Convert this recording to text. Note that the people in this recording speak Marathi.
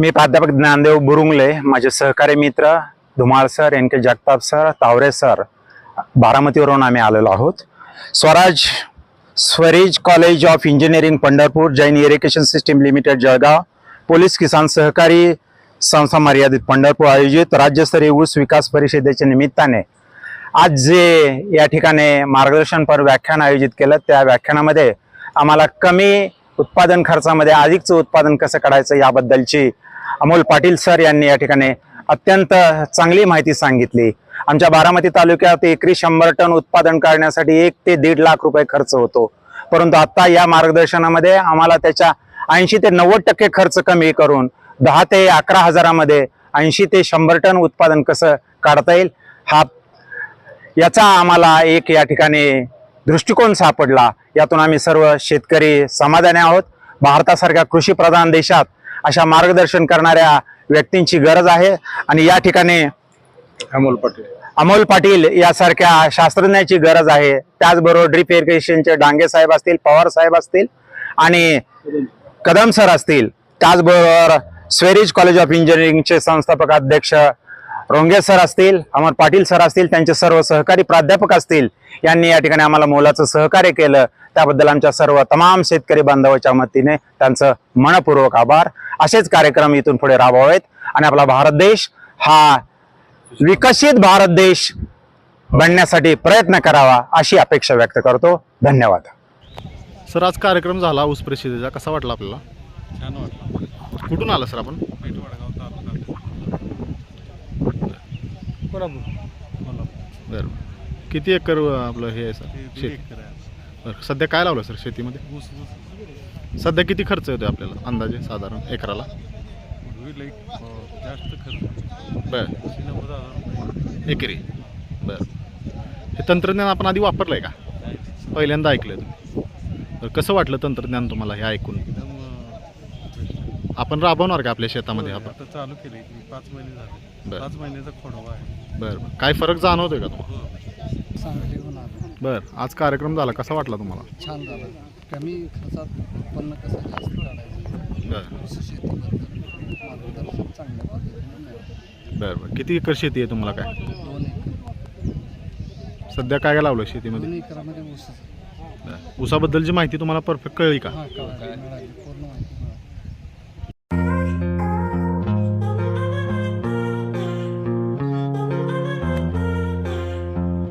मी प्राध्यापक ज्ञानदेव बुरुंगले माझे सहकारी मित्र Dhumal sir N K Jagtap sir Taware sir बारामतीवरून आम्ही आलेलो आहोत. Swaraj स्वरेज college of engineering Pandharpur Jain irrigation system limited Jalgaon. Police किसान सहकारी संस्था मर्यादित पंढरपूर आयोजित राज्यस्तरीय ऊस विकास परिषदेच्या निमित्ताने आज जे या ठिकाणी मार्गदर्शनपर व्याख्यान आयोजित केलं त्या व्याख्यानामध्ये आम्हाला कमी उत्पादन खर्चामध्ये अधिकचं उत्पादन कसं काढायचं याबद्दलची अमोल पाटील सर यांनी या ठिकाणी अत्यंत चांगली माहिती सांगितली. आमच्या बारामती तालुक्यात एकरी शंभर टन उत्पादन काढण्यासाठी एक ते दीड लाख रुपये खर्च होतो. परंतु आत्ता या मार्गदर्शनामध्ये आम्हाला त्याच्या ऐंशी ते नव्वद टक्के खर्च कमी करून दहा ते अकरा हजारामध्ये ऐंशी ते शंभर टन उत्पादन कसं काढता येईल हा याचा आम्हाला एक या ठिकाणी दृष्टिकोन सापडला. यातून आम्ही सर्व शेतकरी समाधानी आहोत. भारतासारख्या कृषी प्रधान देशात अशा मार्गदर्शन करणाऱ्या व्यक्तींची गरज आहे. आणि या ठिकाणी अमोल पाटील. अमोल पाटील यासारख्या शास्त्रज्ञाची गरज आहे. त्याचबरोबर ड्रिप इरिगेशनचे डांगे साहेब असतील पवार साहेब असतील आणि कदम सर असतील. त्याचबरोबर स्वेरिज कॉलेज ऑफ इंजिनिअरिंगचे संस्थापक अध्यक्ष रोंगे सर असतील अमर पाटील सर असतील त्यांचे सर्व सहकारी प्राध्यापक असतील यांनी या ठिकाणी आम्हाला मोलाचं सहकार्य केलं. त्याबद्दल आमच्या सर्व तमाम शेतकरी बांधवाच्या वतीने त्यांचं मनपूर्वक आभार. असेच कार्यक्रम इथून पुढे राबवावेत. आणि आपला भारत देश हा विकसित भारत देश बनण्यासाठी प्रयत्न करावा अशी अपेक्षा व्यक्त करतो. धन्यवाद. सर आज कार्यक्रम झाला ऊस परिषदेचा. कसा वाटला आपल्याला? छान वाटलं. कुठून आला सर आपण? कोल्हापूर. बरं किती एकर आपलं हे आहे सर? ते शेती? एकर आहे. बरं सध्या काय लावलं सर शेतीमध्ये? ऊस ऊस. सध्या किती खर्च येतो आपल्याला अंदाजे साधारण एकराला? होईल एक अं, जास्त खर्च. बरं. ऐंशी नव्वद हजार रुपये. एकरी. बरं. हे तंत्रज्ञान आपण आधी वापरलं आहे का पहिल्यांदा ऐकलं तुम्ही. तर कसं वाटलं तंत्रज्ञान तुम्हाला हे ऐकून? एकदम आपण राबवणार का आपल्या शेतामध्ये आपण? आता चालू केले. पाच महिने झाले. बरं. पाच महिन्याचा खोडवा आहे. बरं काय फरक जाणवतोय का तुम्हाला? हो. बरं. आज कार्यक्रम झाला. कसा वाटला तुम्हाला? छान झालं. कमी खर्चात उत्पन्न कसं जास्त काढायचं? बरं. कृषी शेतीबद्दल मार्गदर्शन चांगल्या पद्धतीने मिळालं. बरं बरं. किती एकर शेती आहे तुम्हाला काय? दोन एकर. सध्या काय काय लावलं शेतीमध्ये? दोन एकरामध्ये ऊस बरं. ऊसाबद्दलची माहिती तुम्हाला परफेक्ट कळली का? हा कळाली. मिळाली. पूर्ण